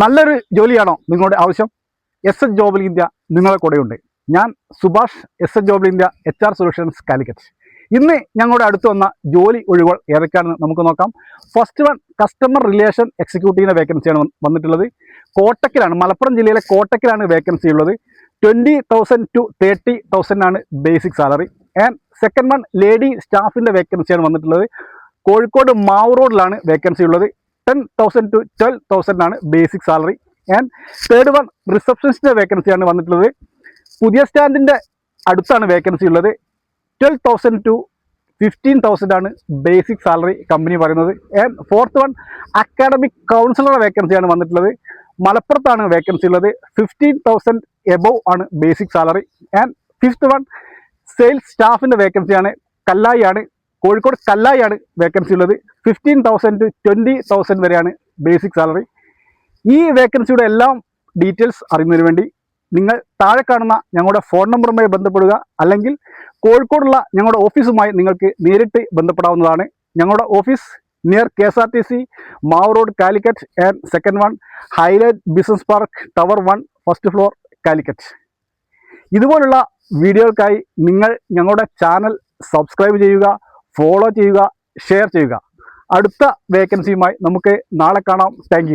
നല്ലൊരു ജോലിയാണോ നിങ്ങളുടെ ആവശ്യം? എസ് എച്ച് ജോബിൽ ഇന്ത്യ നിങ്ങളുടെ കൂടെയുണ്ട്. ഞാൻ Subhash S H ജോബിൽ India H R solutions Calicut ഇന്ന് ഞങ്ങളുടെ അടുത്ത് വന്ന ജോലി ഒഴിവുകൾ ഏതൊക്കെയാണെന്ന് നമുക്ക് നോക്കാം. ഫസ്റ്റ് വൺ കസ്റ്റമർ റിലേഷൻ എക്സിക്യൂട്ടീവിന്റെ വേക്കൻസിയാണ് വന്നിട്ടുള്ളത്. കോട്ടക്കിലാണ് മലപ്പുറം ജില്ലയിലെ കോട്ടക്കിലാണ് വേക്കൻസി ഉള്ളത്. Twenty thousand to thirty thousand ആണ് basic salary and second one lady സ്റ്റാഫിന്റെ വേക്കൻസിയാണ് വന്നിട്ടുള്ളത്. കോഴിക്കോട് മാവ് റോഡിലാണ് വേക്കൻസി ഉള്ളത്. Ten thousand to twelve thousand ആണ് basic salary and third one റിസപ്ഷനിസ്റ്റിന്റെ വേക്കൻസിയാണ് വന്നിട്ടുള്ളത്. പുതിയ സ്റ്റാൻഡിന്റെ അടുത്താണ് വേക്കൻസി ഉള്ളത്. Twelve thousand to fifteen thousand ആണ് ബേസിക് സാലറി കമ്പനി പറയുന്നത്. ആൻഡ് ഫോർത്ത് വൺ അക്കാഡമിക് കൗൺസിലറുടെ വേക്കൻസിയാണ് വന്നിട്ടുള്ളത്. മലപ്പുറത്താണ് വേക്കൻസി ഉള്ളത്. ഫിഫ്റ്റീൻ തൗസൻഡ് എബവ് ആണ് basic salary and fifth one sales സ്റ്റാഫിന്റെ വേക്കൻസിയാണ് കല്ലായി ആണ്. കോഴിക്കോട് കല്ലായാണ് വേക്കൻസി ഉള്ളത്. Fifteen thousand to twenty thousand വരെയാണ് ബേസിക് സാലറി ഈ വേക്കൻസിയുടെ എല്ലാം ഡീറ്റെയിൽസ് അറിയുന്നതിന് വേണ്ടി നിങ്ങൾ താഴെ കാണുന്ന ഞങ്ങളുടെ ഫോൺ നമ്പറുമായി ബന്ധപ്പെടുക. അല്ലെങ്കിൽ കോഴിക്കോടുള്ള ഞങ്ങളുടെ ഓഫീസുമായി നിങ്ങൾക്ക് നേരിട്ട് ബന്ധപ്പെടാവുന്നതാണ്. ഞങ്ങളുടെ office near K S R T C മാവ് road Calicut and second one highlight business park tower one first floor Calicut. ഇതുപോലുള്ള വീഡിയോകൾക്കായി നിങ്ങൾ ഞങ്ങളുടെ ചാനൽ സബ്സ്ക്രൈബ് ചെയ്യുക. ഫോളോ ചെയ്യുക ഷെയർ ചെയ്യുക. അടുത്ത വേക്കൻസിയുമായി നമുക്ക് നാളെ കാണാം. താങ്ക്